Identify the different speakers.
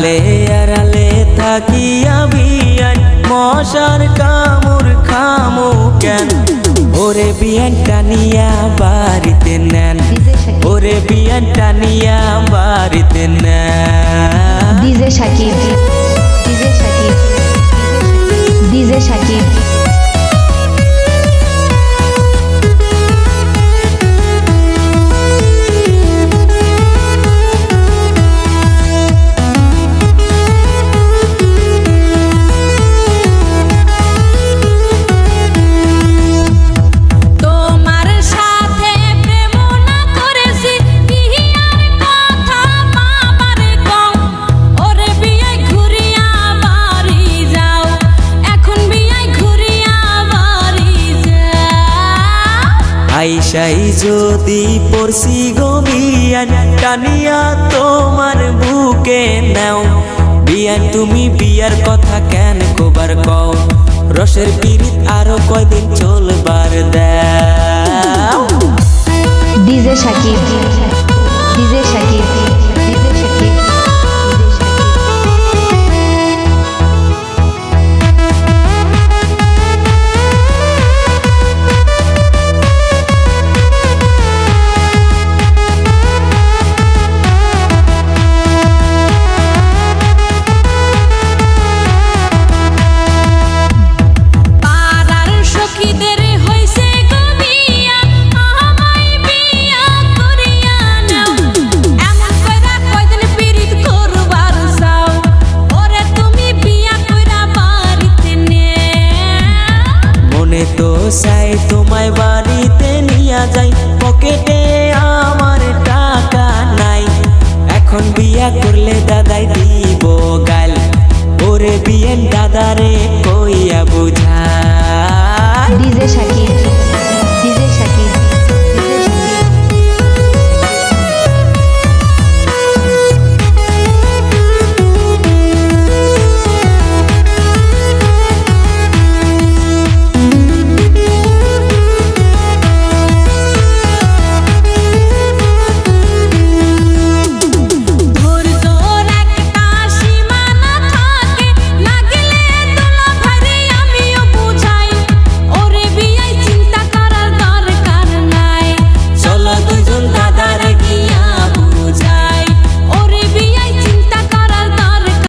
Speaker 1: আড়ালে আড়ালে থাকি আমি
Speaker 2: মশার কামুর খামু কেন?
Speaker 1: ওরে বিয়ান টানিয়া বাড়িতে নেন।
Speaker 3: ওরে বিয়ান টানিয়া বাড়িতে নেন। ডিজে সাকিব।
Speaker 1: আইসাই যদি পড়ছি গমিয়ান টানিয়া তোমার বুকে নাও। বিয়ান, তুমি বিয়ার কথা কেন কোবার কও? রসের পিড়িত আরও কয়দিন চলবার দে
Speaker 2: ডিজে শাকিব
Speaker 1: চাই তোমায় বাড়িতে নিয়ে যাই।